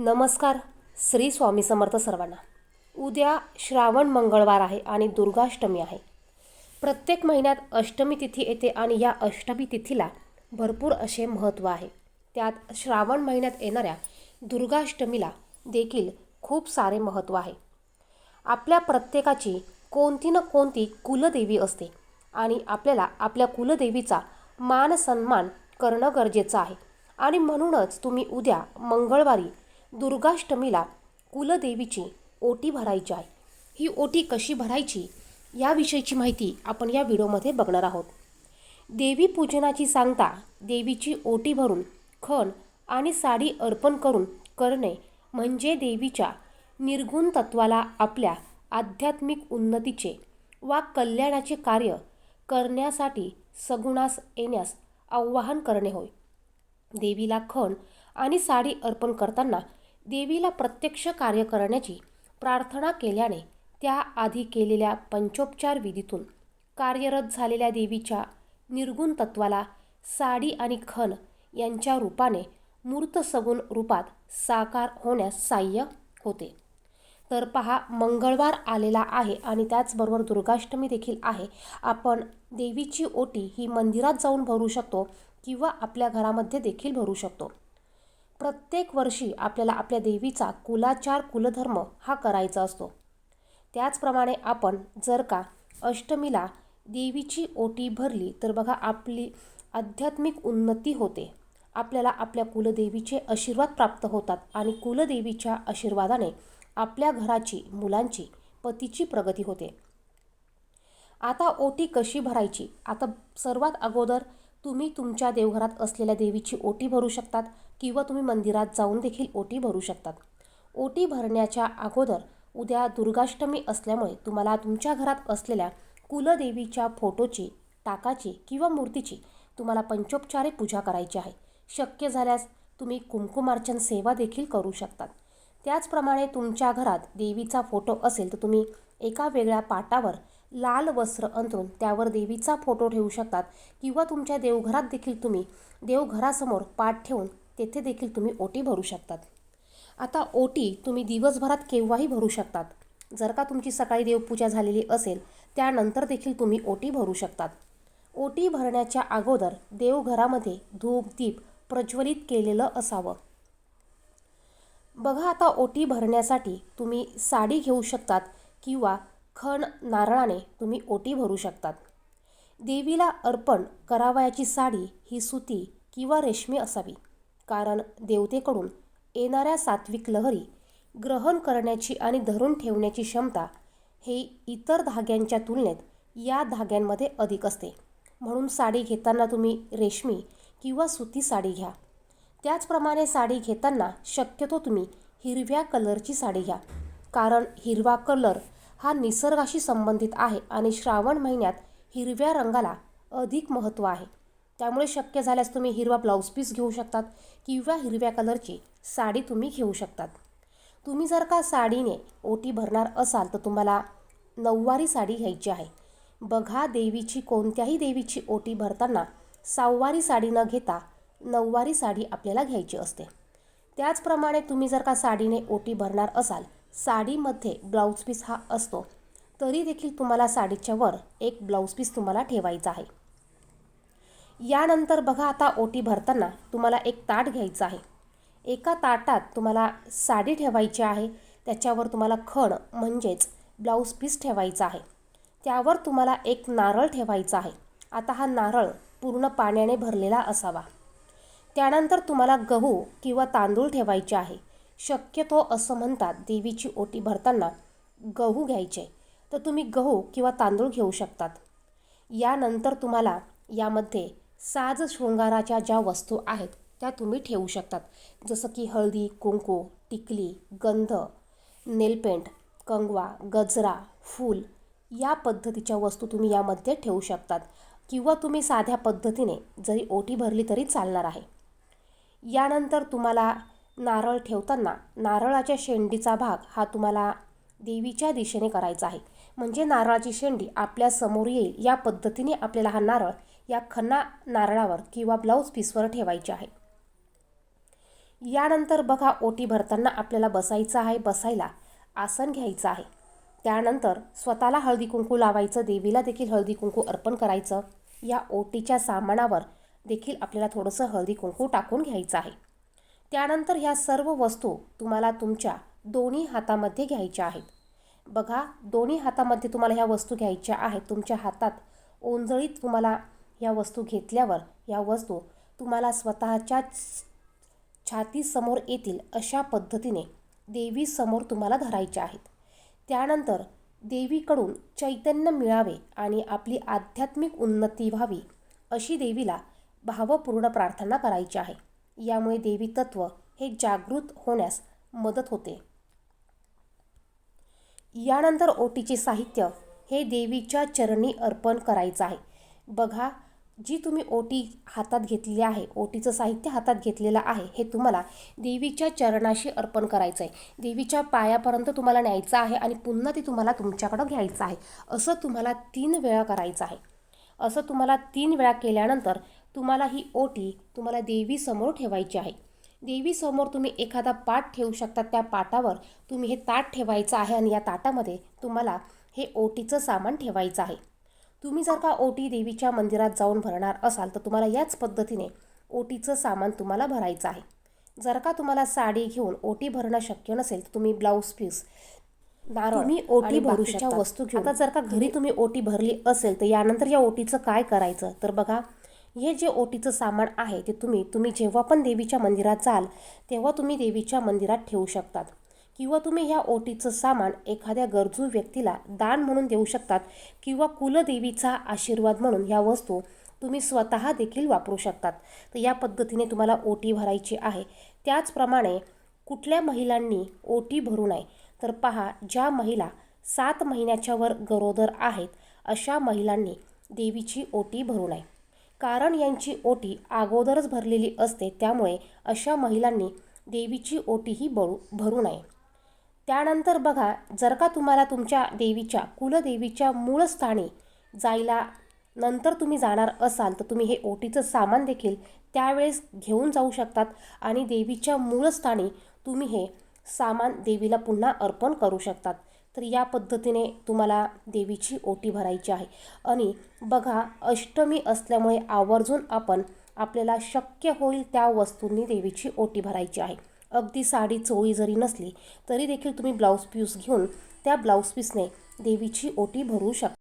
नमस्कार श्री स्वामी समर्थ सर्वांना. उद्या श्रावण मंगळवार आहे आणि दुर्गाष्टमी आहे. प्रत्येक महिन्यात अष्टमी तिथी येते आणि या अष्टमी तिथीला भरपूर असे महत्त्व आहे. त्यात श्रावण महिन्यात येणाऱ्या दुर्गाष्टमीला देखील खूप सारे महत्त्व आहे. आपल्या प्रत्येकाची कोणती ना कोणती कुलदेवी असते आणि आपल्याला आपल्या कुलदेवीचा मान सन्मान करणं गरजेचं आहे. आणि म्हणूनच तुम्ही उद्या मंगळवारी दुर्गाष्टमीला कुलदेवीची ओटी भरायची आहे. ही ओटी कशी भरायची याविषयीची माहिती आपण या व्हिडिओमध्ये बघणार आहोत. देवी पूजनाची सांगता देवीची ओटी भरून खण आणि साडी अर्पण करून करणे म्हणजे देवीच्या निर्गुण तत्वाला आपल्या आध्यात्मिक उन्नतीचे वा कल्याणाचे कार्य करण्यासाठी सगुणास येण्यास आवाहन करणे होय. देवीला खण आणि साडी अर्पण करताना देवीला प्रत्यक्ष कार्य करण्याची प्रार्थना केल्याने त्याआधी केलेल्या पंचोपचार विधीतून कार्यरत झालेल्या देवीच्या निर्गुण तत्वाला साडी आणि खण यांच्या रूपाने मूर्त सगुण रूपात साकार होण्यास साह्य होते. तर पहा मंगळवार आलेला आहे आणि त्याचबरोबर दुर्गाष्टमी देखील आहे. आपण देवीची ओटी ही मंदिरात जाऊन भरू शकतो किंवा आपल्या घरामध्ये देखील भरू शकतो. प्रत्येक वर्षी आपल्याला आपल्या देवीचा कुलाचार कुलधर्म हा करायचा असतो. त्याचप्रमाणे आपण जर का अष्टमीला देवीची ओटी भरली तर बघा आपली आध्यात्मिक उन्नती होते. आपल्याला आपल्या कुलदेवीचे आशीर्वाद प्राप्त होतात आणि कुलदेवीच्या आशीर्वादाने आपल्या घराची मुलांची पतीची प्रगती होते. आता ओटी कशी भरायची? आता सर्वात अगोदर तुम्ही तुमच्या देवघरात असलेल्या देवीची ओटी भरू शकतात किंवा तुम्ही मंदिरात जाऊन देखील ओटी भरू शकतात. ओटी भरण्याच्या अगोदर उद्या दुर्गाष्टमी असल्यामुळे तुम्हाला तुमच्या घरात असलेल्या कुलदेवीच्या फोटोची टाकाची किंवा मूर्तीची तुम्हाला पंचोपचारे पूजा करायची आहे. शक्य झाल्यास तुम्ही कुंकुमार्चन सेवा देखील करू शकतात. त्याचप्रमाणे तुमच्या घरात देवीचा फोटो असेल तर तुम्ही एका वेगळ्या पाटावर लाल वस्त्र अंतरून त्यावर देवीचा फोटो ठेवू शकतात किंवा तुमच्या देवघरात देखील तुम्ही देवघरासमोर पाठ ठेवून तेथे देखील तुम्ही ओटी भरू शकतात. आता ओटी तुम्ही दिवसभरात केव्हाही भरू शकतात. जर का तुमची सकाळी देवपूजा झालेली असेल त्यानंतर देखील तुम्ही ओटी भरू शकतात. ओटी भरण्याच्या अगोदर देवघरामध्ये धूप दीप प्रज्वलित केलेलं असावं. बघा आता ओटी भरण्यासाठी तुम्ही साडी घेऊ शकतात किंवा खण नारळाने तुम्ही ओटी भरू शकतात. देवीला अर्पण करावयाची साडी ही सुती किंवा रेशमी असावी कारण देवतेकडून येणाऱ्या सात्विक लहरी ग्रहण करण्याची आणि धरून ठेवण्याची क्षमता हे इतर धाग्यांच्या तुलनेत या धाग्यांमध्ये अधिक असते. म्हणून साडी घेताना तुम्ही रेशमी किंवा सुती साडी घ्या. त्याचप्रमाणे साडी घेताना शक्यतो तुम्ही हिरव्या कलरची साडी घ्या कारण हिरवा कलर हा निसर्गाशी संबंधित आहे आणि श्रावण महिन्यात हिरव्या रंगाला अधिक महत्त्व आहे. त्यामुळे शक्य झाल्यास तुम्ही हिरवा ब्लाऊज पीस घेऊ शकतात किंवा हिरव्या कलरची साडी तुम्ही घेऊ शकतात. तुम्ही जर का साडीने ओटी भरणार असाल तर तुम्हाला नऊवारी साडी घ्यायची आहे. बघा देवीची कोणत्याही देवीची ओटी भरताना सहावारी साडी न घेता नऊवारी साडी आपल्याला घ्यायची असते. त्याचप्रमाणे तुम्ही जर का साडीने ओटी भरणार असाल साडीमध्ये ब्लाऊज पीस हा असतो तरी देखील तुम्हाला साडीच्या वर एक ब्लाऊज पीस तुम्हाला ठेवायचा आहे. यानंतर बघा आता ओटी भरताना तुम्हाला एक ताट घ्यायचं आहे. एका ताटात तुम्हाला साडी ठेवायची आहे त्याच्यावर तुम्हाला खण म्हणजेच ब्लाऊज पीस ठेवायचा आहे. त्यावर तुम्हाला एक नारळ ठेवायचा आहे. आता हा नारळ पूर्ण पाण्याने भरलेला असावा. त्यानंतर तुम्हाला गहू किंवा तांदूळ ठेवायचे आहे. शक्यतो असं म्हणतात देवीची ओटी भरताना गहू घ्यायचे. तर तुम्ही गहू किंवा तांदूळ घेऊ शकतात. यानंतर तुम्हाला यामध्ये साज शृंगाराच्या ज्या वस्तू आहेत त्या तुम्ही ठेवू शकतात. जसं की हळदी कुंकू टिकली गंध नेलपेंट कंगवा गजरा फूल या पद्धतीच्या वस्तू तुम्ही यामध्ये ठेवू शकतात. किंवा तुम्ही साध्या पद्धतीने जरी ओटी भरली तरी चालणार आहे. यानंतर तुम्हाला नारळ ठेवताना नारळाच्या शेंडीचा भाग हा तुम्हाला देवीच्या दिशेने करायचा आहे. म्हणजे नारळाची शेंडी आपल्यासमोर येईल या पद्धतीने आपल्याला हा नारळ या खन्ना नारळावर किंवा ब्लाऊज पीसवर ठेवायचे आहे. यानंतर बघा ओटी भरताना आपल्याला बसायचं आहे बसायला आसन घ्यायचं आहे. त्यानंतर स्वतःला हळदी कुंकू लावायचं देवीला देखील हळदी कुंकू अर्पण करायचं. या ओटीच्या सामानावर देखील आपल्याला थोडंसं हळदी कुंकू टाकून घ्यायचं आहे. त्यानंतर ह्या सर्व वस्तू तुम्हाला तुमच्या दोन्ही हातामध्ये घ्यायच्या आहेत. बघा दोन्ही हातामध्ये तुम्हाला ह्या वस्तू घ्यायच्या आहेत. तुमच्या हातात ओंजळीत तुम्हाला ह्या वस्तू घेतल्यावर ह्या वस्तू तुम्हाला स्वतःच्या छातीसमोर येतील अशा पद्धतीने देवीसमोर तुम्हाला धरायच्या आहेत. त्यानंतर देवीकडून चैतन्य मिळावे आणि आपली आध्यात्मिक उन्नती व्हावी अशी देवीला भावपूर्ण प्रार्थना करायची आहे. यामुळे देवी तत्व हे जागृत होण्यास मदत होते. यानंतर ओटीचे साहित्य हे देवीच्या चरणी अर्पण करायचं आहे. बघा जी तुम्ही ओटी हातात घेतलेली आहे ओटीचं साहित्य हातात घेतलेलं आहे हे तुम्हाला देवीच्या चरणाशी अर्पण करायचं आहे. देवीच्या पायापर्यंत तुम्हाला न्यायचं आहे आणि पुन्हा ती तुम्हाला तुमच्याकडं घ्यायचं आहे. असं तुम्हाला तीन वेळा करायचं आहे. असं तुम्हाला तीन वेळा केल्यानंतर तुम्हाला ही ओटी तुम्हाला देवीसमोर ठेवायची आहे. देवीसमोर तुम्ही एखादा पाट ठेवू शकता त्या पाटावर तुम्ही हे ताट ठेवायचं आहे आणि या ताटामध्ये तुम्हाला हे ओटीचं सामान ठेवायचं आहे. तुम्ही जर का ओटी देवीच्या मंदिरात जाऊन भरणार असाल तर तुम्हाला याच पद्धतीने ओटीचं सामान तुम्हाला भरायचं आहे. जर का तुम्हाला साडी घेऊन ओटी भरणं शक्य नसेल तर तुम्ही ब्लाऊज पीस नारळ तुम्ही ओटी भरू शकता. वस्तू घेऊन. आता जर का घरी तुम्ही ओटी भरली असेल तर यानंतर या ओटीचं काय करायचं? तर बघा हे जे ओटीचं सामान आहे ते तुम्ही तुम्ही जेव्हा पण देवीच्या मंदिरात जाल तेव्हा तुम्ही देवीच्या मंदिरात ठेवू शकतात. किंवा तुम्ही ह्या ओटीचं सामान एखाद्या गरजू व्यक्तीला दान म्हणून देऊ शकतात किंवा कुलदेवीचा आशीर्वाद म्हणून ह्या वस्तू तुम्ही स्वतः देखील वापरू शकतात. तर या पद्धतीने तुम्हाला ओटी भरायची आहे. त्याचप्रमाणे कुठल्या महिलांनी ओटी भरू नये? तर पहा ज्या महिला सात महिन्याच्या वर गरोदर आहेत अशा महिलांनी देवीची ओटी भरू नये. कारण यांची ओटी अगोदरच भरलेली असते त्यामुळे अशा महिलांनी देवीची ओटीही भरू भरू नये. त्यानंतर बघा जर का तुम्हाला तुमच्या देवीच्या कुलदेवीच्या मूळ स्थानी जायला नंतर तुम्ही जाणार असाल तर तुम्ही हे ओटीचं सामान देखील त्यावेळेस घेऊन जाऊ शकतात आणि देवीच्या मूळ स्थानी तुम्ही हे सामान देवीला पुन्हा अर्पण करू शकतात. तर या पद्धतीने तुम्हाला देवीची ओटी भरायची आहे. आणि बघा अष्टमी असल्यामुळे आवर्जून आपण आपल्याला शक्य होईल त्या वस्तूंनी देवीची ओटी भरायची आहे. अगदी साडी चोळी जरी नसली तरी देखील तुम्ही ब्लाऊज पीस घेऊन त्या ब्लाऊज पीसने देवीची ओटी भरू शकता.